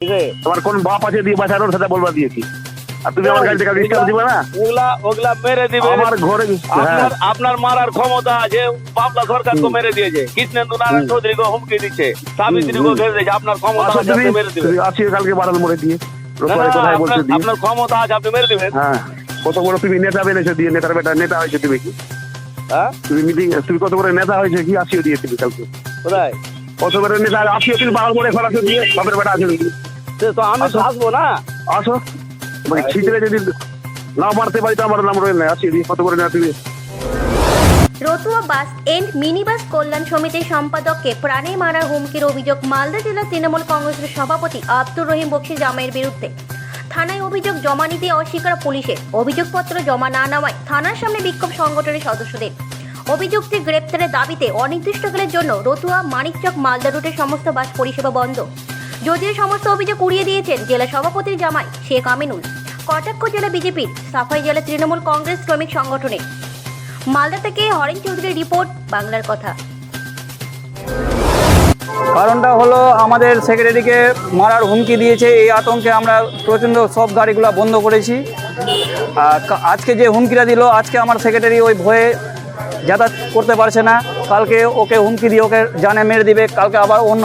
ঠিক আছে? তোমার কোন বাপ আছে দিয়ে বাঁচানোর সেটা বলবা দিয়ে কি আর তুমি আমার গাড়ি থেকে ডিস্টার্ব দিবে না? ওগুলা ওগুলা মেরে দিবে। আমার ঘরে হ্যাঁ। আপনার আপনার মারার ক্ষমতা আছে বাবলা সরকার তো মেরে দিয়েছে। কৃষ্ণেন্দু নারায়ণ চৌধুরী গো হুমকি দিচ্ছে। সাবিত্রী গো ঘেরে দিয়েছে। আপনার ক্ষমতা আছে তুমি মেরে দিবেন। তুমি কালকে বাড়াল মোড়ে দিয়ে আপনার- ক্ষমতা আছে আপনি মেরে দিবেন। হ্যাঁ। কত বড় তুমি নেতা বেড়েছো দিয়ে নেতার বেটা নেতা হয়েছে তুমি কি? হ্যাঁ? তুমি মিটিং তুমি কত বড় নেতা হয়েছে কি আসিও দিয়ে তুমি কালকে? কোথায়? কত বড় নেতা আসিও তুমি বাড়াল মোড়ে খোলাছো দিয়ে বাপের বেটা? সে তো আমি তো আসব না। আসো। মানে ছিটরে যদি না মারতে পারি তো আমার নাম রয়ে নাই আসিও দিয়ে কত বড় নেতা তুমি Ratua bus and mini bus কল্যাণ সমিতির সম্পাদককে প্রাণে মারার হুমকির অভিযোগ মালদা জেলা তৃণমূল কংগ্রেসের সভাপতি আব্দুর রহিম বক্সি জামাইয়ের বিরুদ্ধে। থানায় অভিযোগ জমা নিতে অস্বীকার পুলিশের। অভিযোগপত্র জমা না নেওয়ায় থানার সামনে বিক্ষোভ সংগঠনের সদস্যদের। অভিযুক্তি গ্রেপ্তারের দাবিতে অনির্দিষ্টকালের জন্য রতুয়া মানিকচক মালদা রুটের সমস্ত বাস পরিষেবা বন্ধ। যদিও সমস্ত অভিযোগ উড়িয়ে দিয়েছেন জেলা সভাপতির জামাই শেখ আমিনুল কটাক্ষ জেলা বিজেপির, সাফাই জেলা তৃণমূল কংগ্রেস শ্রমিক সংগঠনে মালদা থেকে হরেন চৌধুরীর রিপোর্ট, বাংলার কথা। কারণটা হলো আমাদের সেক্রেটারিকে মারার হুমকি দিয়েছে, এই আতঙ্কে আমরা প্রচণ্ড সব গাড়িগুলো বন্ধ করেছি। আজকে যে হুমকিটা দিল, আজকে আমার সেক্রেটারি ওই ভয়ে যাতায়াত করতে পারছে না। কালকে ওকে হুমকি দিয়ে ওকে জানে মেরে দিবে, কালকে আবার অন্য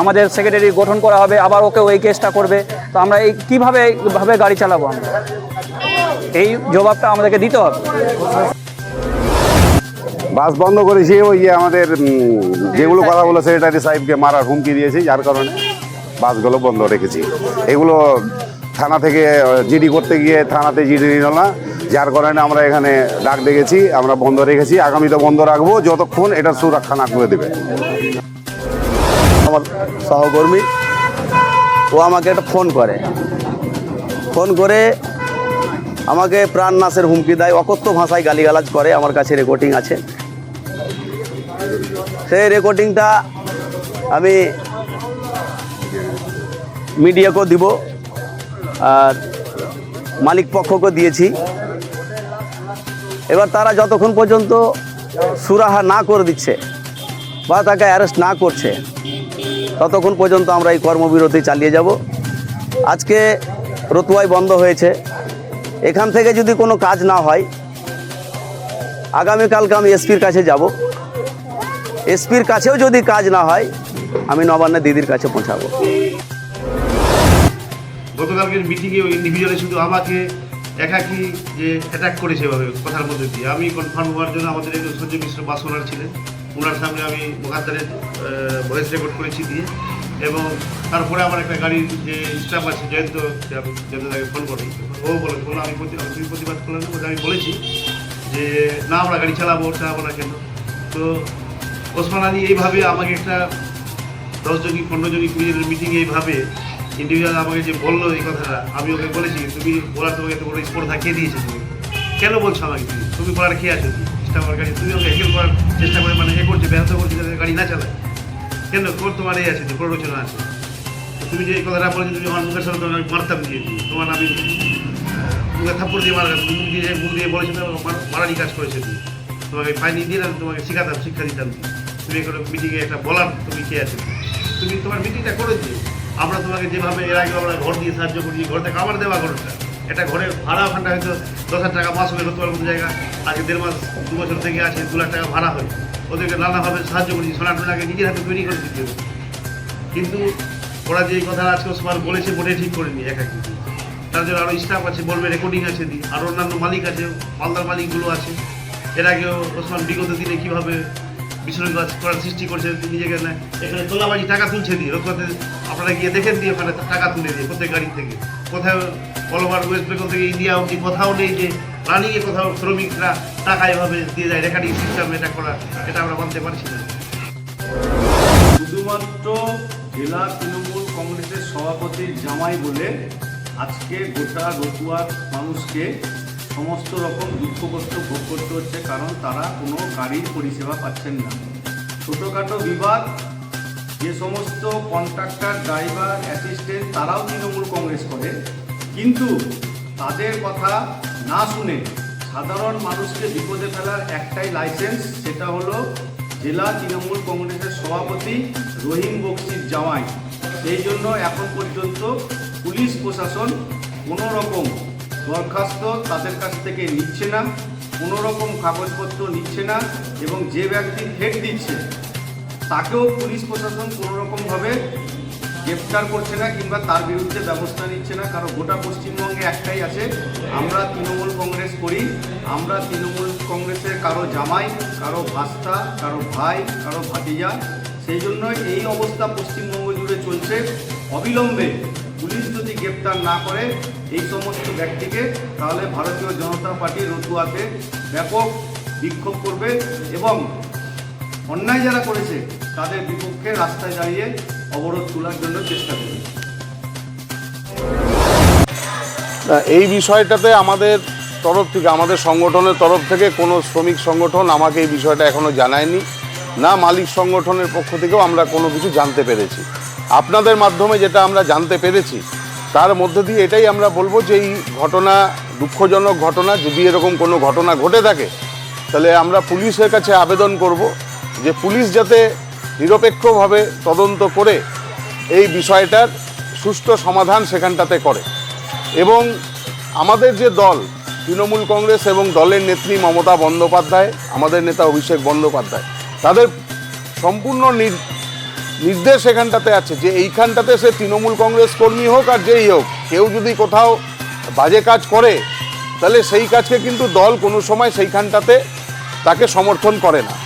আমাদের সেক্রেটারি গঠন করা হবে, আবার ওকে ওই কেসটা করবে। তো আমরা এই কীভাবে এইভাবে গাড়ি চালাবো আমরা? এই জবাবটা আমাদেরকে দিতে হবে। বাস বন্ধ করেছি, ওই যে আমাদের যেগুলো কথা বলে সেক্রেটারি সাহেবকে মারার হুমকি দিয়েছি, যার কারণে বাসগুলো বন্ধ রেখেছি। এগুলো থানা থেকে জিডি করতে গিয়ে থানাতে জিডি নিল না, যার কারণে আমরা এখানে ডাক ডেকেছি আমরা বন্ধ রেখেছি। আগামীতে বন্ধ রাখব, যতক্ষণ এটা সুরক্ষা না করে দেবে। আমার সহকর্মী। ও আমাকে একটা ফোন করে। ফোন করে আমাকে প্রাণ নাশের হুমকি দেয়, অকথ্য ভাষায় গালিগালাজ করে, আমার কাছে রেকর্ডিং আছে। সেই রেকর্ডিংটা আমি মিডিয়াকেও দিব, আর মালিক পক্ষকে দিয়েছি। এবার তারা যতক্ষণ পর্যন্ত সুরাহা না করে দিচ্ছে বা তাকে অ্যারেস্ট না করছে ততক্ষণ পর্যন্ত আমরা এই কর্মবিরতি চালিয়ে যাব। আজকে রতুয়াই বন্ধ হয়েছে। এখান থেকে যদি কোনো কাজ না হয়, আগামীকালকে আমি এসপির কাছে যাব। এসপির কাছেও যদি কাজ না হয়, আমি নবান্নের দিদির কাছে পৌঁছাবো। গতকালকের মিটিংয়ে ওই ইন্ডিভিজুয়ালি শুধু আমাকে একাকি যে অ্যাটাক করেছে এভাবে কথার মধ্যে দিয়ে। আমি কনফার্ম হওয়ার জন্য আমাদের সঞ্জয় মিশ্র বাসনার ছিলেন। ওনার সামনে আমি মোকাদ্দারের ভয়েস রেকর্ড করেছি দিয়ে। এবং তারপরে আমার একটা গাড়ির যে স্টাফ আছে, জয়ন্ত জয়ন্ত তাকে ফোন করি। ও বলে বলো আমি তুমি প্রতিবাদ করলাম আমি বলেছি যে, না, আমরা গাড়ি চালাবো চালাবো না কেন? তো ওসমান আলী এইভাবে আমাকে একটা দশ জনই, পনেরো জনই, কুড়ি জনের মিটিংয়ে এইভাবে ইন্ডিভিজুয়াল আমাকে যে বলল এই কথাটা, আমি ওকে বলেছি, তুমি বলার তোমাকে এত বড় স্পর্ধা কে দিয়েছে তুমি? কেন বলছো আমাকে তুমি? তুমি বলার খেয়ে আছো তুমি? স্টাফার গাড়ি তুমি ওকে হেকেল করার চেষ্টা করে মানে এ করছে, ব্যাহত করছে যাতে গাড়ি না চালায়। কেন? তোর তোমার এই আছে যে প্ররোচনা আছে। তুমি যে এই কথাটা বলেছ, তুমি আমার মুখের সামনে তোমার আমি মারতাম দিয়ে তোমার আমি মুখে থাপ্পড় দিয়ে মারা মুখ দিয়ে মুখ দিয়ে বলেছ মারারই কাজ করেছে তুমি। তোমাকে ফাইনি দিয়ে না তোমাকে শেখাতাম, শিক্ষা দিতাম। তুমি এখানে মিটিংয়ে একটা বলার তুমি কে আছে? তুমি তোমার মিটিংটা করে দিও। আমরা তোমাকে যেভাবে, এর আগে আমরা ঘর দিয়ে সাহায্য করেছি ঘর থেকে আমার দেওয়া ঘরটা। এটা ঘরে ভাড়া ওখানটা হয়তো দশ হাজার টাকা মাস হয়ে তোমার মতো জায়গা। আজকে দেড় মাস, দু বছর থেকে আছে, দু লাখ টাকা ভাড়া হয়। ওদেরকে নানাভাবে সাহায্য করেছি সোনা টোনাকে নিজের হাতে তৈরি করে দিতে। কিন্তু ওরা যে কথা আজকে ওসমান বলেছে মোটে ঠিক করেনি একা কিন্তু তার জন্য আরও স্টাফ আছে, বলবে রেকর্ডিং আছে দি। আর অন্যান্য মালিক আছে, মালদার মালিকগুলো আছে। এর আগেও ওসমান বিগত দিনে কীভাবে বিশ্বনাথ করার সৃষ্টি করছে নিজেকে এখানে তোলাবাজি টাকা তুলছে দিয়ে রোজগাতে আপনারা গিয়ে দেখেন দিয়ে ওখানে টাকা তুলে দিয়ে প্রত্যেক গাড়ি থেকে। কোথাও অল ওয়েস্ট বেঙ্গল থেকে ইন্ডিয়া অব্দি কোথাও নেই যে রানিংয়ে কোথাও শ্রমিকরা টাকা এভাবে দিয়ে যায় রেকর্ডিং সিস্টেম এটা করা, এটা আমরা মানতে পারছি না। শুধুমাত্র জেলা তৃণমূল কংগ্রেসের সভাপতির জামাই বলে আজকে গোটা রতুয়ার মানুষকে সমস্ত রকম দুঃখ কষ্ট ভোগ করতে হচ্ছে, কারণ তারা কোনো গাড়ির পরিষেবা পাচ্ছেন না। ছোটোখাটো বিবাদ, যে সমস্ত কন্ট্রাক্টর ড্রাইভার অ্যাসিস্ট্যান্ট তারাও তৃণমূল কংগ্রেস করে। কিন্তু তাদের কথা না শুনে সাধারণ মানুষকে বিপদে ফেলার একটাই লাইসেন্স সেটা হলো জেলা তৃণমূল কংগ্রেসের সভাপতি রহিম বক্সির জামাই। সেই জন্য এখন পর্যন্ত পুলিশ প্রশাসন কোনো রকম দরখাস্ত তাদের কাছ থেকে নিচ্ছে না, কোনো রকম কাগজপত্র নিচ্ছে না এবং যে ব্যক্তি থ্রেট দিচ্ছে, তাকেও পুলিশ প্রশাসন কোনো রকমভাবে গ্রেপ্তার করছে না কিংবা তার বিরুদ্ধে ব্যবস্থা নিচ্ছে না। কারণ গোটা পশ্চিমবঙ্গে একটাই আছে, আমরা তৃণমূল কংগ্রেস করি। আমরা তৃণমূল কংগ্রেসের কারও জামাই, কারও ভাস্তা, কারও ভাই, কারও ভাতিজা। সেই জন্য এই অবস্থা পশ্চিমবঙ্গ জুড়ে চলছে। অবিলম্বে পুলিশ যদি গ্রেপ্তার না করে এই সমস্ত ব্যক্তিকে, তাহলে ভারতীয় জনতা পার্টি রতুয়াতে ব্যাপক বিক্ষোভ করবে এবং অন্যায় যারা করেছে, তাদের বিপক্ষে রাস্তায় দাঁড়িয়ে অবরোধ তোলার জন্য চেষ্টা করবে না, এই বিষয়টাতে আমাদের তরফ থেকে আমাদের সংগঠনের তরফ থেকে কোনো শ্রমিক সংগঠন আমাকে এই বিষয়টা এখনও জানায়নি। না মালিক সংগঠনের পক্ষ থেকেও আমরা কোনো কিছু জানতে পেরেছি। আপনাদের মাধ্যমে যেটা আমরা জানতে পেরেছি তার মধ্য দিয়ে এটাই আমরা বলব যে এই ঘটনা দুঃখজনক ঘটনা যদি এরকম কোনো ঘটনা ঘটে থাকে তাহলে আমরা পুলিশের কাছে আবেদন করব যে পুলিশ যাতে নিরপেক্ষভাবে তদন্ত করে এই বিষয়টার সুষ্ঠু সমাধান সেখানটাতে করে। এবং আমাদের যে দল, তৃণমূল কংগ্রেস এবং দলের নেত্রী মমতা বন্দ্যোপাধ্যায়, আমাদের নেতা অভিষেক বন্দ্যোপাধ্যায়, তাদের সম্পূর্ণ নির- নির্দেশ এখানটাতে আছে যে এইখানটাতে সে তৃণমূল কংগ্রেস কর্মী হোক আর যেই হোক, কেউ যদি কোথাও বাজে কাজ করে, তাহলে সেই কাজকে কিন্তু দল কোনো সময় সেইখানটাতে তাকে সমর্থন করে না।